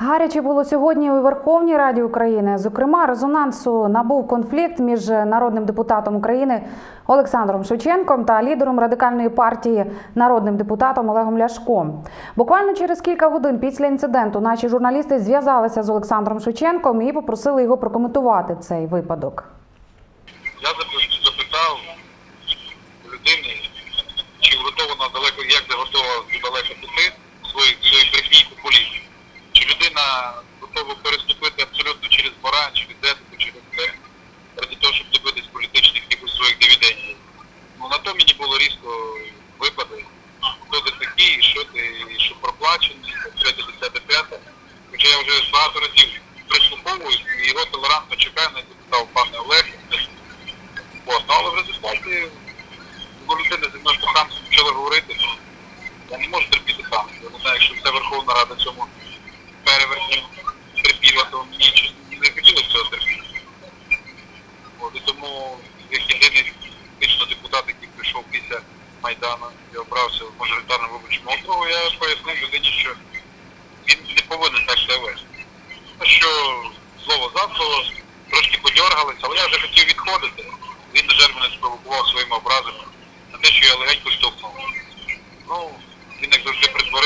Гаряче було сьогодні у Верховній Раді України. Зокрема, резонансу набув конфлікт між народним депутатом України Олександром Шевченком та лідером радикальної партії народним депутатом Олегом Ляшком. Буквально через кілька годин після інциденту наші журналісти зв'язалися з Олександром Шевченком і попросили його прокоментувати цей випадок. Я запитав людини, чи готова вона далеко, як не готова далеко готова переступити абсолютно через мораль, через етику, через все, ради того, щоб добитись політичних якихось своїх дивідендів. Ну на то мені було різко випади, хто ти такий, що ти, що проплачений, третє, десяте, п'яте. Хоча я вже багато разів прислуховуюсь і його толерантно чекаю, навіть запитав пане Олег. От, ну, але в результаті людина зі мною по-хамськи почала говорити. ну, Я не можу терпіти сам. Я не знаю, якщо вся Верховна Рада цьому перевертню терпіла, то мені щось не хотілося цього терпіти. От, і тому як єдиний фактично депутат, який прийшов після Майдану і обрався в мажоритарному виборчому округу, я пояснив людині, що він не повинен так себе вести. Ну, що слово за слово, трошки подергалися, але я вже хотів відходити. Він, жаль, мене спровокував своїми образами на те, що я легенько штовхнув. Ну, він як завжди притворився